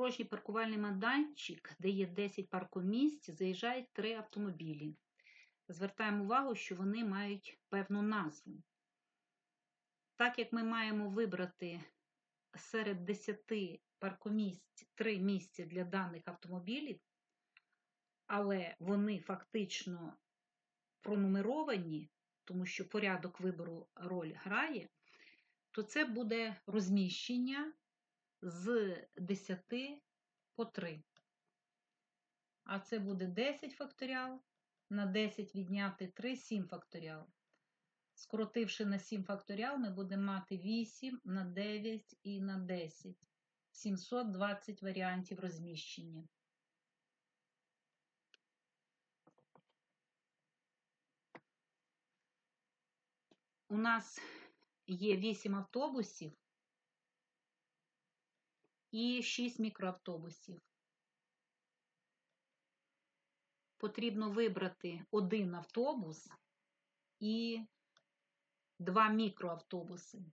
порожній паркувальний майданчик, де є 10 паркомісць, заїжджають три автомобілі. Звертаємо увагу, що вони мають певну назву. Так як ми маємо вибрати серед 10 паркомісць 3 місця для даних автомобілів, але вони фактично пронумеровані, тому що порядок вибору роль грає, то це буде розміщення з 10 по 3. А це буде 10 факторіал, на 10 відняти 3, 7 факторіал. Скоротивши на 7 факторіал, ми будемо мати 8 на 9 і на 10. 720 варіантів розміщення. У нас є 8 автобусів і 6 мікроавтобусів. Потрібно вибрати один автобус і два мікроавтобуси.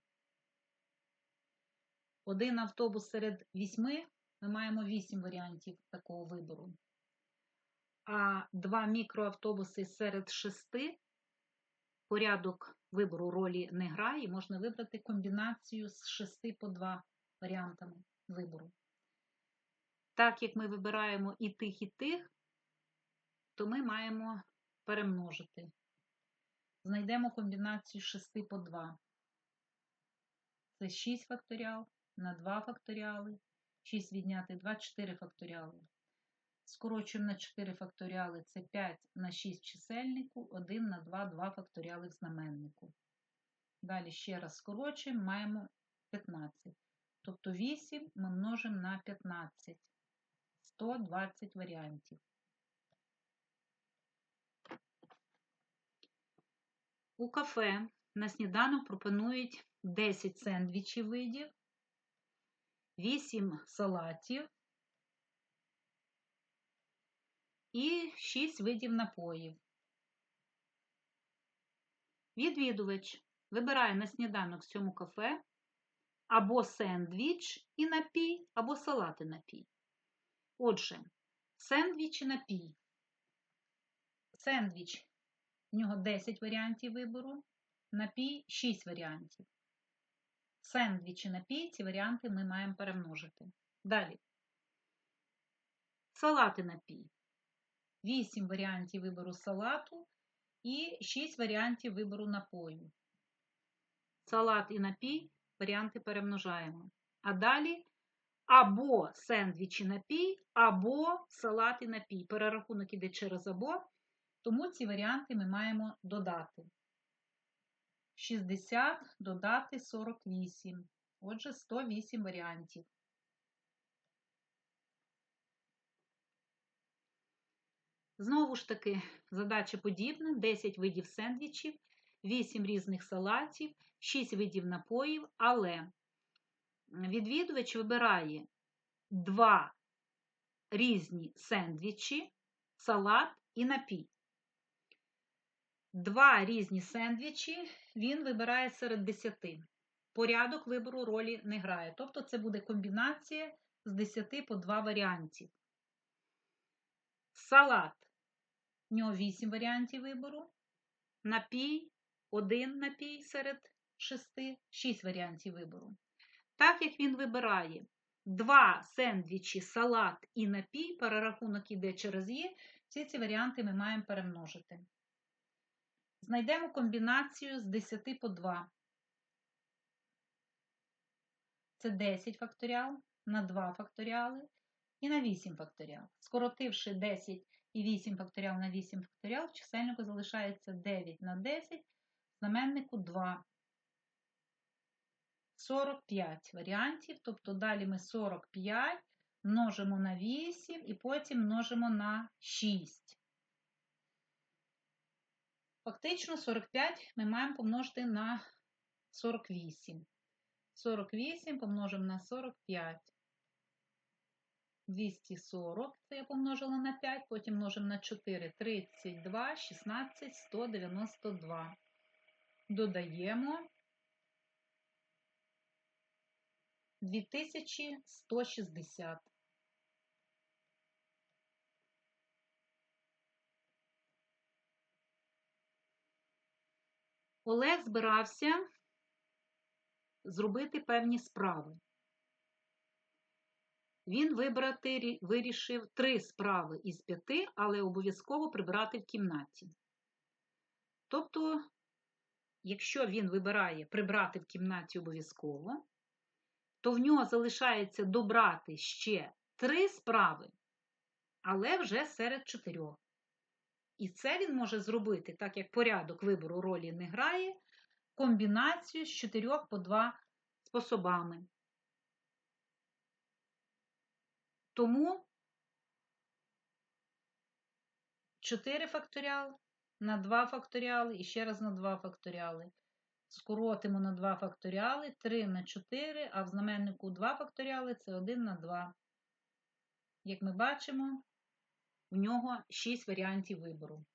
Один автобус серед вісьми, ми маємо 8 варіантів такого вибору. А два мікроавтобуси серед шести порядок вибору ролі не грає, можна вибрати комбінацію з 6 по 2 варіантами вибору. Так як ми вибираємо і тих, і тих, то ми маємо перемножити. Знайдемо комбінацію 6 по 2. Це 6 факторіал на 2 факторіали, 6 відняти 2, 4 факторіали. Скорочуємо на 4 факторіали це 5 на 6 в чисельнику, 1 на 2, 2 факторіали в знаменнику. Далі ще раз скорочуємо, маємо 15. Тобто 8 ми множимо на 15. 120 варіантів. У кафе на сніданок пропонують 10 сендвічів видів, 8 салатів і 6 видів напоїв. Відвідувач вибирає на сніданок в цьому кафе або сендвіч і напій, або салат і напій. Отже, сендвіч і напій. Сендвіч в нього 10 варіантів вибору, напій 6 варіантів. Сендвіч і напій ці варіанти ми маємо перемножити. Далі. Салат і напій. 8 варіантів вибору салату і 6 варіантів вибору напою. Салат і напій варіанти перемножаємо. А далі або сендвіч і напій, або салат і напій. Перерахунок іде через або, тому ці варіанти ми маємо додати. 60 додати 48. Отже, 108 варіантів. Знову ж таки, задача подібна: 10 видів сендвічів, 8 різних салатів, 6 видів напоїв, але відвідувач вибирає 2 різні сендвічі, салат і напій. Два різні сендвічі він вибирає серед 10. Порядок вибору ролі не грає. Тобто це буде комбінація з 10 по 2 варіантів. Салат. В нього 8 варіантів вибору. Напій, один напій серед 6, 6 варіантів вибору. Так як він вибирає два сендвічі, салат і напій, перерахунок іде через є, всі ці варіанти ми маємо перемножити. Знайдемо комбінацію з 10 по 2. Це 10 факторіал на 2 факторіали і на 8 факторіал. Скоротивши 10 і 8 факторіал на 8 факторіал, в чисельнику залишається 9 на 10, в знаменнику 2. 45 варіантів, тобто далі ми 45 множимо на 8 і потім множимо на 6. Фактично 45 ми маємо помножити на 48. 48 помножимо на 45. 240, це я помножила на 5, потім множимо на 4, 32, 16, 192 додаємо 2160. Олег збирався зробити певні справи. Він вибрати вирішив три справи із п'яти, але обов'язково прибрати в кімнаті. Тобто якщо він вибирає прибрати в кімнаті обов'язково, то в нього залишається добрати ще три справи, але вже серед чотирьох. І це він може зробити, так як порядок вибору ролі не грає, комбінацію з чотирьох по два способами. Тому 4 факторіал на 2 факторіали і ще раз на 2 факторіали. Скоротимо на 2 факторіали, 3 на 4, а в знаменнику 2 факторіали це 1 на 2. Як ми бачимо, в нього 6 варіантів вибору.